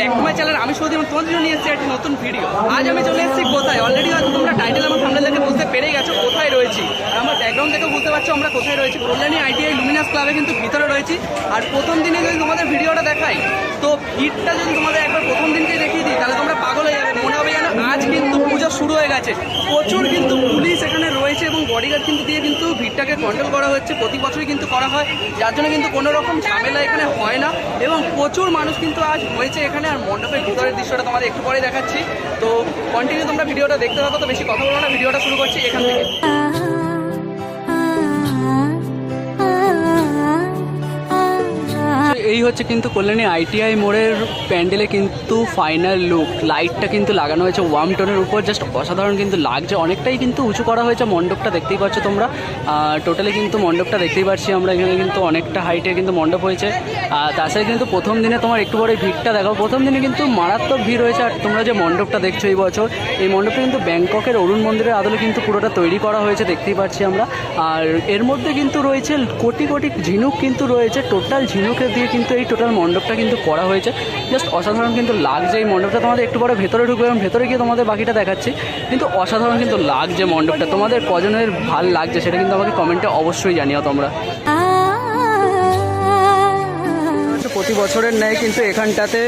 Back to my channel, আমি শুধু তোমাদের জন্য নিয়ে এসেছি একটি নতুন ভিডিও আজ আমি চলে এসেছি কোথায়? অলরেডি হয়তো তোমরা টাইটেল আমার সামনে দেখে বুঝতে পেরে গেছো কোথায় রয়েছি। আর আমার ব্যাকগ্রাউন্ড থেকে বুঝতে পারছ আমরা কোথায় রয়েছি। কল্যাণী আইটিআই লুমিনাস ক্লাবে কিন্তু ভিতরে রয়েছি। আর প্রথম দিনে যদি তোমাদের ভিডিওটা দেখাই, তো ভিড়টা যদি তোমাদের একবার প্রথম দিনকে দেখিয়ে দিই, তাহলে তোমরা পাগল হয়ে যাবে মনে হবে যেন আজ কিন্তু পুজো শুরু হয়ে গেছে প্রচুর কিন্তু পুলিশ এখানে রয়েছে এবং বডিগার্ড কিন্তু দিয়ে কিন্তু ভিড়টাকে কন্ট্রোল করা হচ্ছে। প্রতি বছরই কিন্তু করা হয়। যার জন্য কিন্তু কোনো রকম ঝামেলা এখানে হয় না এবং প্রচুর মানুষ কিন্তু আজ হয়েছে এখানে। আর মণ্ডপের ভিতরের দৃশ্যটা তোমাদের একটু পরে দেখাচ্ছি। তো কন্টিনিউ তোমরা ভিডিওটা দেখতে থাকো। তো বেশি কথা বলো না। ভিডিওটা শুরু করছি এখান থেকে। এই হচ্ছে কিন্তু কল্যাণী আইটিআই মোড়ের প্যান্ডেলে কিন্তু ফাইনাল লুক লাইটটা কিন্তু লাগানো হয়েছে ওয়াম টোনের উপর। জাস্ট অসাধারণ কিন্তু লাগছে। অনেকটাই কিন্তু উঁচু করা হয়েছে মণ্ডপটা, দেখতেই পাচ্ছ তোমরা। টোটালি কিন্তু মণ্ডপটা দেখতেই পাচ্ছি আমরা। এখানে কিন্তু অনেকটা হাইটে কিন্তু মণ্ডপ হয়েছে। আর তাছাড়া কিন্তু প্রথম দিনে তোমার একটু পরে ভিড়টা দেখো প্রথম দিনে কিন্তু মারাত্মক ভিড় হয়েছে আর তোমরা যে মণ্ডপটা দেখছ এই বছর, এই মণ্ডপটা কিন্তু ব্যাংককের অরুণ মন্দিরের আদলে কিন্তু পুরোটা তৈরি করা হয়েছে, দেখতেই পাচ্ছি আমরা। আর এর মধ্যে কিন্তু রয়েছে কোটি কোটি ঝিনুক কিন্তু রয়েছে। টোটাল ঝিনুকের দিয়ে কিন্তু এই টোটাল মণ্ডপটা কিন্তু করা হয়েছে। জাস্ট অসাধারণ কিন্তু লাগছে এই মণ্ডপটা। তোমাদের একটু পরে ভেতরে ঢুকবে এবং ভেতরে গিয়ে তোমাদের বাকিটা দেখাচ্ছি। কিন্তু অসাধারণ কিন্তু লাগছে মণ্ডপটা। তোমাদের কজনের ভালো লাগছে সেটা কিন্তু আমাকে কমেন্টে অবশ্যই জানিও তোমরা। প্রতি বছরের ন্যায় কিন্তু এখানটাতে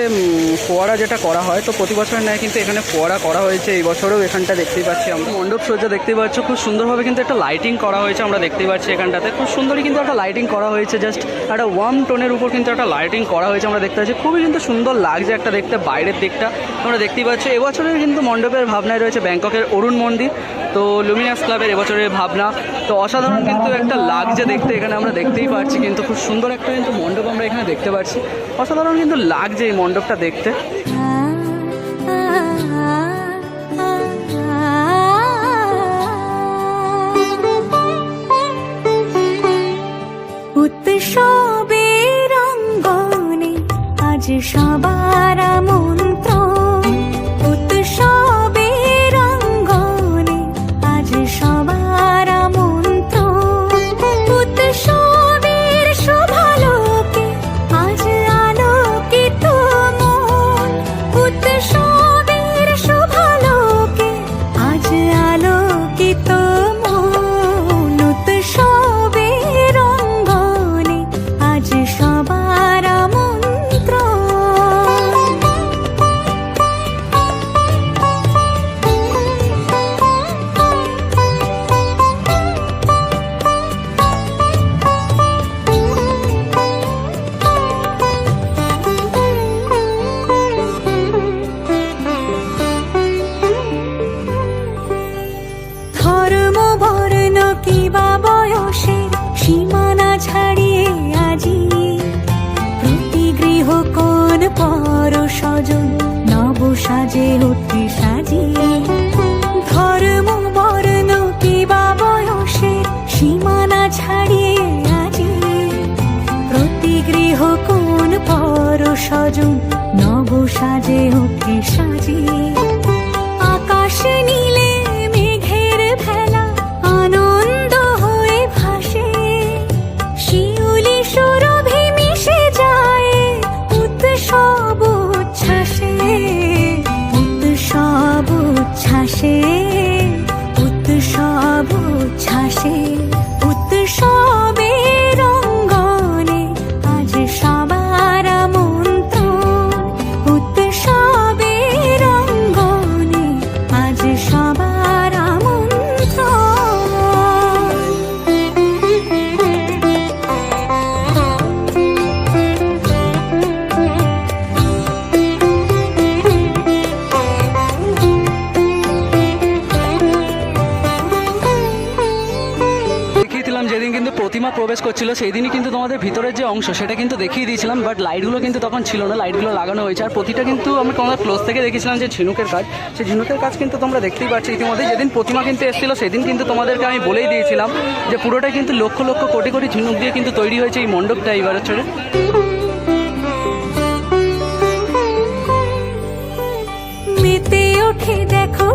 ফোয়ারা যেটা করা হয়, তো প্রতি বছরের ন্যায় কিন্তু এখানে ফোয়ারা করা হয়েছে। এই বছরেও এখানটা দেখতেই পাচ্ছি আমরা। মণ্ডপ সজ্জা দেখতে পাচ্ছ, খুব সুন্দরভাবে কিন্তু একটা লাইটিং করা হয়েছে আমরা দেখতেই পাচ্ছি এখানটাতে। খুব সুন্দরই কিন্তু একটা লাইটিং করা হয়েছে জাস্ট একটা ওয়ার্ম টোনের উপর কিন্তু একটা লাইটিং করা হয়েছে আমরা দেখতে পাচ্ছি। খুবই কিন্তু সুন্দর লাগছে একটা দেখতে, বাইরের দিকটা। আমরা দেখতেই পাচ্ছি, এবছরের কিন্তু মণ্ডপের ভাবনায় রয়েছে ব্যাংককের অরুণ মন্দির। তো লুমিনাস ক্লাবের এবছরের ভাবনা, তো অসাধারণ কিন্তু একটা লাগছে দেখতে, এখানে আমরা দেখতেই পাচ্ছি কিন্তু খুব সুন্দর একটা কিন্তু মণ্ডপ আমরা এখানে দেখতে পাচ্ছি অসাধারণ কিন্তু লাগছে এই মণ্ডপটা দেখতে। উৎসবের অঙ্গনে আজ সবার মন্ত্র কিবা বয়সের সীমানা ছাড়িয়ে আজি? প্রতি গৃহ কোন পর নব সাজে উঠে ধর্ম, বর্ণ কিবা বয়সের সীমানা ছাড়িয়ে আজি? প্রতি গৃহ কোন পর স্বজন নব সাজে উঠে আকাশ নীলে যেদিন কিন্তু প্রতিমা প্রবেশ করছিল সেই দিনই কিন্তু তোমাদের ভিতরের যে অংশ, সেটা কিন্তু দেখিয়ে দিয়েছিলাম বাট লাইটগুলো কিন্তু তখন ছিল না লাইটগুলো লাগানো হয়েছে। আর প্রতিটা কিন্তু আমি তোমাদের ক্লোজ থেকে দেখেছিলাম যে ঝিনুকের কাজ। সেই ঝিনুকের কাজ কিন্তু তোমরা দেখতেই পাচ্ছ ইতিমধ্যে। যেদিন প্রতিমা কিন্তু এসেছিল, সেদিন কিন্তু তোমাদেরকে আমি বলেই দিয়েছিলাম যে পুরোটাই কিন্তু লক্ষ লক্ষ কোটি কোটি ঝিনুক দিয়ে কিন্তু তৈরি হয়েছে এই মণ্ডপটা এই বছরে মেতে ওঠে দেখো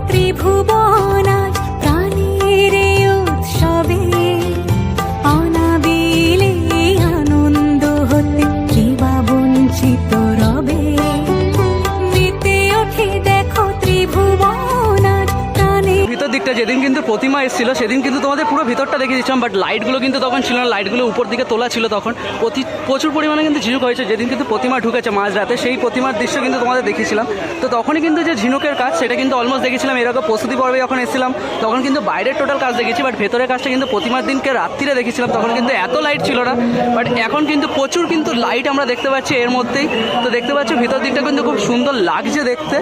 প্রতিমা এসেছিল, সেদিন কিন্তু তোমাদের পুরো ভিতরটা দেখে দিচ্ছিলাম বাট লাইটগুলো কিন্তু তখন ছিল না লাইটগুলো উপর দিকে তোলা ছিল তখন। প্রতি প্রচুর পরিমাণে কিন্তু ঝিনুক হয়েছে, যেদিন কিন্তু প্রতিমা ঢুকেছে মাঝ রাতে, সেই প্রতিমার দৃশ্য কিন্তু তোমাদের দেখেছিলাম তো তখনই কিন্তু যে ঝিনুকের কাজ, সেটা কিন্তু অলমোস্ট দেখেছিলাম এরকম প্রস্তুতি পর্বে যখন এসেছিলাম, তখন কিন্তু বাইরের টোটাল কাজ দেখেছি বাট ভেতরের কাজটা কিন্তু প্রতিমার দিনকে রাত্রিরে দেখেছিলাম তখন কিন্তু এত লাইট ছিল না। বাট এখন কিন্তু প্রচুর কিন্তু লাইট আমরা দেখতে পাচ্ছি এর মধ্যেই। তো দেখতে পাচ্ছি, ভিতর দিকটা কিন্তু খুব সুন্দর লাগছে দেখতে।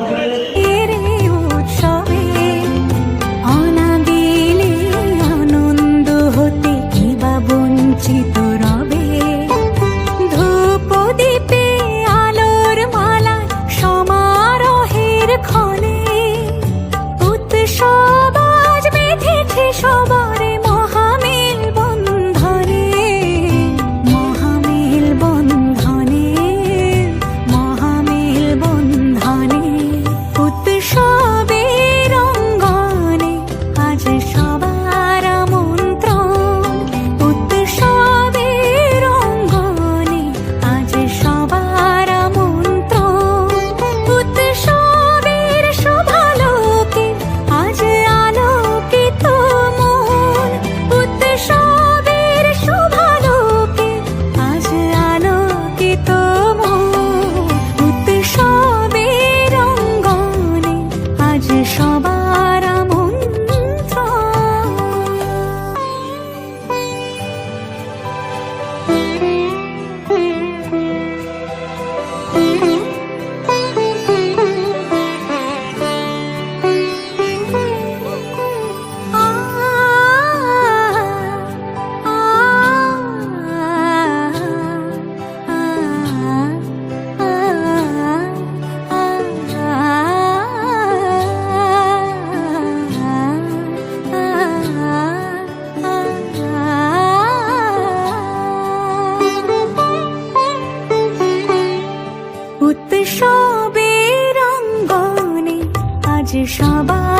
至少把